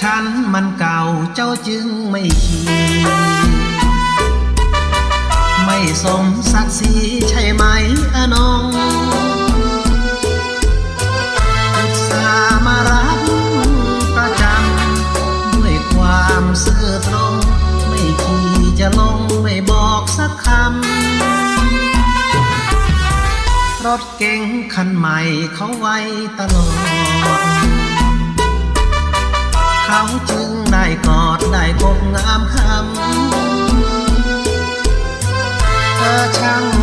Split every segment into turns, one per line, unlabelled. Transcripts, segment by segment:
ฉันมันเก่าเจ้าจึงไม่ขี่ไม่สมศักดิ์ศรีใช่ไหมอะน้องอุตส่าห์มารับประจำด้วยความซื่อตรง ไม่ขี่จะลงไม่บอกสักคำรถเก๋งคันใหม่เขาไว้ตลอดำ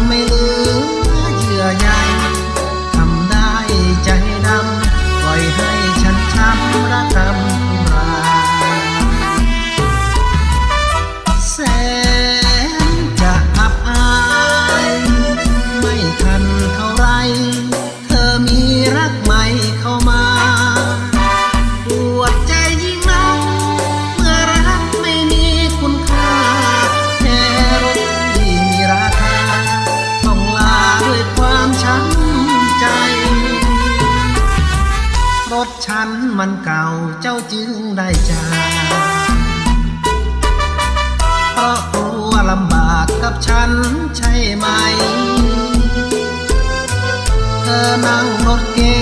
รถฉันมันเก่าเจ้าจึงได้จากเพราะกลัวลำบากกับฉันใช่ไหม เธอนั่งรถเก๋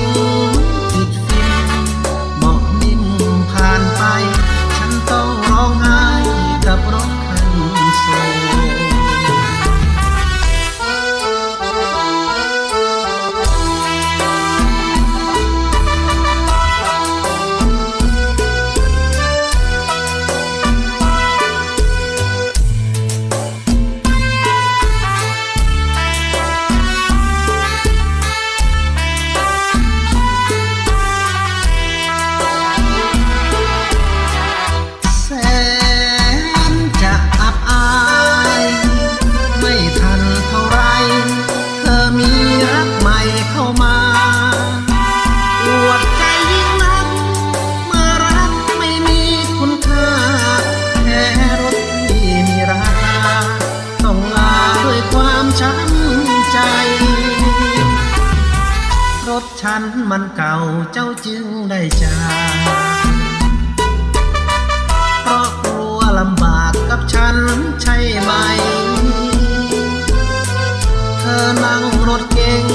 เข้ามาปวดใจยิ่งนัก เมื่อรักไม่มีคุณค่า แค่รถที่มีราคา ต้องลาด้วยความช้ำใจ รถฉันมันเก่าเจ้าจึงได้จากเพราะกลัวลำบากกับฉันใช่ไหม เธอนั่งรถเก๋ง